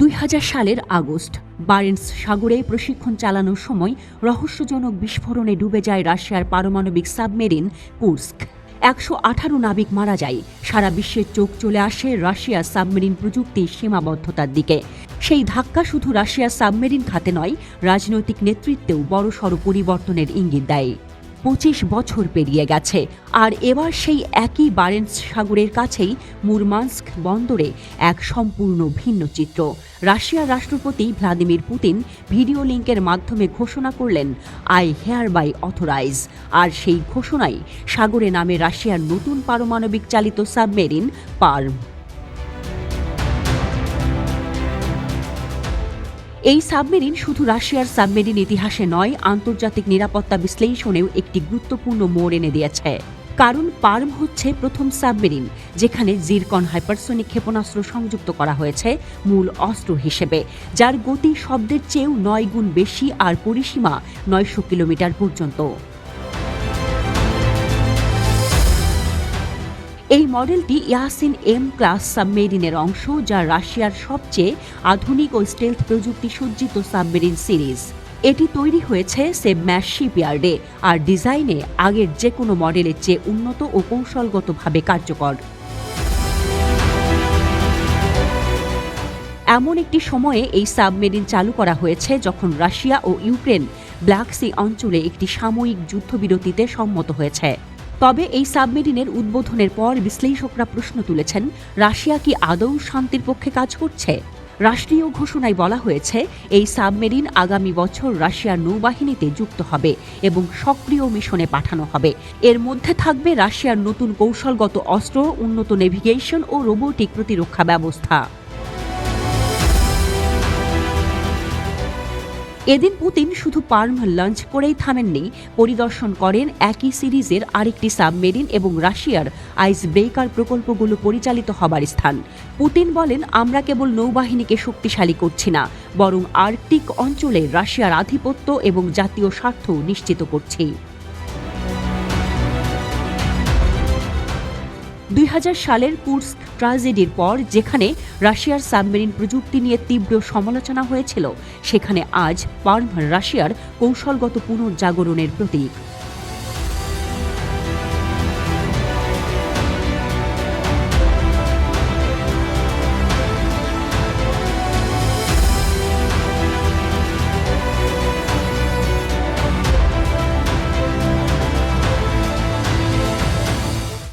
দুই হাজার সালের আগস্ট বারেন্স সাগরে প্রশিক্ষণ চালানোর সময় রহস্যজনক বিস্ফোরণে ডুবে যায় রাশিয়ার পারমাণবিক সাবমেরিন কুর্স্ক। একশো আঠারো নাবিক মারা যায়। সারা বিশ্বের চোখ চলে আসে রাশিয়ার সাবমেরিন প্রযুক্তির সীমাবদ্ধতার দিকে। সেই ধাক্কা শুধু রাশিয়ার সাবমেরিন খাতে নয়, রাজনৈতিক নেতৃত্বেও বড়সড় পরিবর্তনের ইঙ্গিত দেয়। পঁচিশ বছর পেরিয়ে গেছে। আর এবার সেই একই বারেন্স সাগরের কাছেই মুরমান্স্ক বন্দরে এক সম্পূর্ণ ভিন্ন চিত্র। রাশিয়ার রাষ্ট্রপতি ভ্লাদিমির পুতিন ভিডিও লিঙ্কের মাধ্যমে ঘোষণা করলেন, আই হেয়ার বাই অথরাইজ। আর সেই ঘোষণাই সাগরে নামে রাশিয়ার নতুন পারমাণবিক চালিত সাবমেরিন পার্ম। এই সাবমেরিন শুধু রাশিয়ার সাবমেরিন ইতিহাসে নয়, আন্তর্জাতিক নিরাপত্তা বিশ্লেষণেও একটি গুরুত্বপূর্ণ মোড় এনে দিয়েছে। কারণ পার্ম হচ্ছে প্রথম সাবমেরিন, যেখানে জিরকন হাইপারসোনিক ক্ষেপণাস্ত্র সংযুক্ত করা হয়েছে মূল অস্ত্র হিসেবে, যার গতি শব্দের চেয়েও নয় গুণ বেশি আর পরিসীমা নয়শো কিলোমিটার পর্যন্ত। এই মডেলটি ইয়াসিন এম ক্লাস সাবমেরিনের অংশ, যা রাশিয়ার সবচেয়ে আধুনিক ও স্টেলথ প্রযুক্তি সজ্জিত সাবমেরিন সিরিজ। এটি তৈরি হয়েছে সেবম্যাশ শিপইয়ার্ডে, আর ডিজাইনে আগের যে কোনো মডেলের চেয়ে উন্নত ও কৌশলগতভাবে কার্যকর। এমন একটি সময়ে এই সাবমেরিন চালু করা হয়েছে যখন রাশিয়া ও ইউক্রেন ব্ল্যাক সি অঞ্চলে একটি সাময়িক যুদ্ধবিরতিতে সম্মত হয়েছে। তবে এই সাবমেরিনের উদ্বোধনের পর বিশ্লেষকরা প্রশ্ন তুলেছেন, রাশিয়া কি আদৌ শান্তির পক্ষে কাজ করছে? রাষ্ট্রীয় ঘোষণায় বলা হয়েছে, এই সাবমেরিন আগামী বছর রাশিয়ার নৌবাহিনীতে যুক্ত হবে এবং সক্রিয় মিশনে পাঠানো হবে। এর মধ্যে থাকবে রাশিয়ার নতুন কৌশলগত অস্ত্র, উন্নত নেভিগেশন ও রোবোটিক প্রতিরক্ষা ব্যবস্থা। এদিন পুতিন শুধু পার্ম লঞ্চ করেই থামেননি, পরিদর্শন করেন একই সিরিজের আরেকটি সাবমেরিন এবং রাশিয়ার আইস ব্রেকার প্রকল্পগুলো পরিচালিত হবার স্থান। পুতিন বলেন, আমরা কেবল নৌবাহিনীকে শক্তিশালী করছি না, বরং আর্কটিক অঞ্চলে রাশিয়ার আধিপত্য এবং জাতীয় স্বার্থ নিশ্চিত করছি। দুই হাজার সালের কুর্স ট্রাজেডির পর যেখানে রাশিয়ার সাবমেরিন প্রযুক্তি নিয়ে তীব্র সমালোচনা হয়েছিল, সেখানে আজ পার্ম রাশিয়ার কৌশলগত পুনর্জাগরণের প্রতীক।